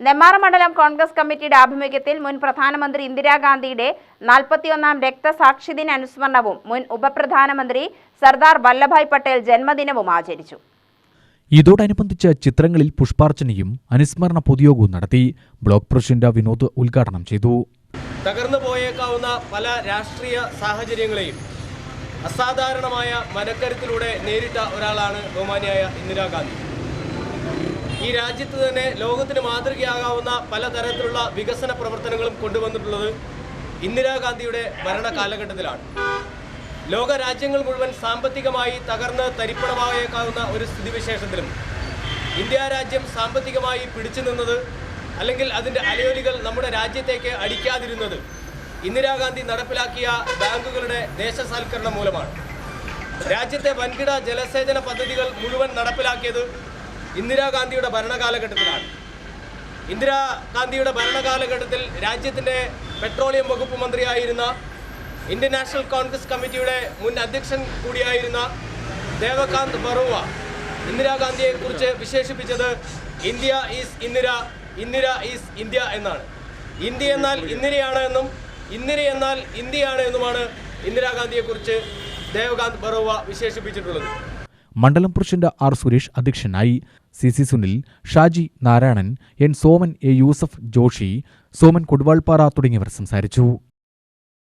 നെമ്മാറ മണ്ഡലം കോൺഗ്രസ് കമ്മിറ്റിയുടെ ആഭിമുഖ്യത്തിൽ മുൻ പ്രധാനമന്ത്രി ഇന്ദിരാഗാന്ധിയുടെ നാൽപ്പത്തിയൊന്നാം രക്തസാക്ഷി ദിന അനുസ്മരണവും മുൻ ഉപപ്രധാനമന്ത്രി സർദാർ വല്ലഭായ് പട്ടേൽ ജന്മദിനവും ആചരിച്ചു. ഇതോടനുബന്ധിച്ച് ചിത്രങ്ങളിൽ പുഷ്പാർച്ചനയും അനുസ്മരണ പൊതുയോഗവും നടത്തി ബ്ലോക്ക് പ്രസിഡന്റ് വിനോദ് ഉദ്ഘാടനം ചെയ്തു. തകർന്നു പോയേക്കാവുന്ന പല രാഷ്ട്രീയ സാഹചര്യങ്ങളെയും അസാധാരണമായ മനക്കരുത്തിലൂടെ നേരിട്ട ഒരാളാണ് ബഹുമാനിയായ ഇന്ദിരാഗാന്ധി ഈ രാജ്യത്ത് തന്നെ ലോകത്തിന് മാതൃകയാകാവുന്ന പലതരത്തിലുള്ള വികസന പ്രവർത്തനങ്ങളും കൊണ്ടുവന്നിട്ടുള്ളത് ഇന്ദിരാഗാന്ധിയുടെ ഭരണ കാലഘട്ടത്തിലാണ് ലോക രാജ്യങ്ങൾ മുഴുവൻ സാമ്പത്തികമായി തകർന്ന് തരിപ്പണമായേക്കാവുന്ന ഒരു സ്ഥിതിവിശേഷത്തിലും ഇന്ത്യ രാജ്യം സാമ്പത്തികമായി പിടിച്ചു നിന്നത് അല്ലെങ്കിൽ അതിന്റെ അലയൊലികൾ നമ്മുടെ രാജ്യത്തേക്ക് അടിക്കാതിരുന്നത് ഇന്ദിരാഗാന്ധി നടപ്പിലാക്കിയ ബാങ്കുകളുടെ ദേശസാൽക്കരണം മൂലമാണ്. രാജ്യത്തെ വൻകിട ജലസേചന പദ്ധതികൾ മുഴുവൻ നടപ്പിലാക്കിയത് ഇന്ദിരാഗാന്ധിയുടെ ഭരണകാലഘട്ടത്തിലാണ്. ഇന്ദിരാഗാന്ധിയുടെ ഭരണകാലഘട്ടത്തിൽ രാജ്യത്തിന്റെ പെട്രോളിയം വകുപ്പ് മന്ത്രിയായിരുന്ന ഇന്ത്യൻ നാഷണൽ കോൺഗ്രസ് കമ്മിറ്റിയുടെ മുൻ അധ്യക്ഷൻ കൂടിയായിരുന്ന ദേവകാന്ത് ബറുവ ഇന്ദിരാഗാന്ധിയെക്കുറിച്ച് വിശേഷിപ്പിച്ചത് India is Indira Indira is India എന്നാണ്. ഇന്ത്യ എന്നാൽ ഇന്ദിരയാണ് എന്നും ഇന്ദിര എന്നാൽ ഇന്ത്യയാണ് എന്നുമാണ് ഇന്ദിരാഗാന്ധിയെക്കുറിച്ച് ദേവകാന്ത് ബറുവ വിശേഷിപ്പിച്ചിട്ടുള്ളത്. മണ്ഡലം പ്രസിഡന്റ് ആർ സുരേഷ് അധ്യക്ഷനായി C C Sunil Shaji Narayanan N Soman A Yusuf Joshi Soman Koduvalpara തുടങ്ങിയവർ സംസാരിച്ചു.